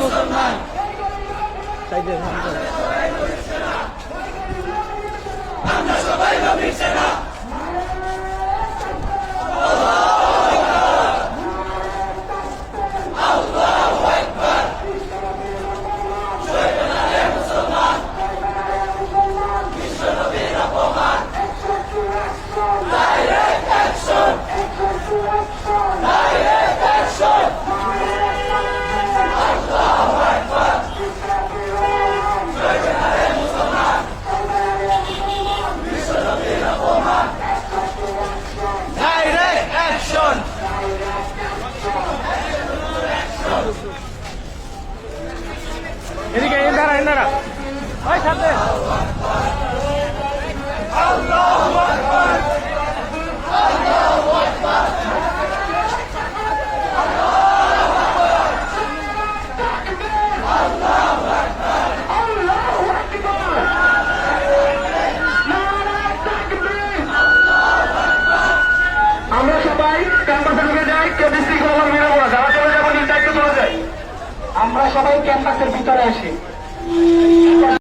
মুসলমান এদিকে এনারা এনারা ওই সাথে চলে যাব নিজ চলে যায়। আমরা সবাই ক্যাম্পাসের ভিতরে আসি।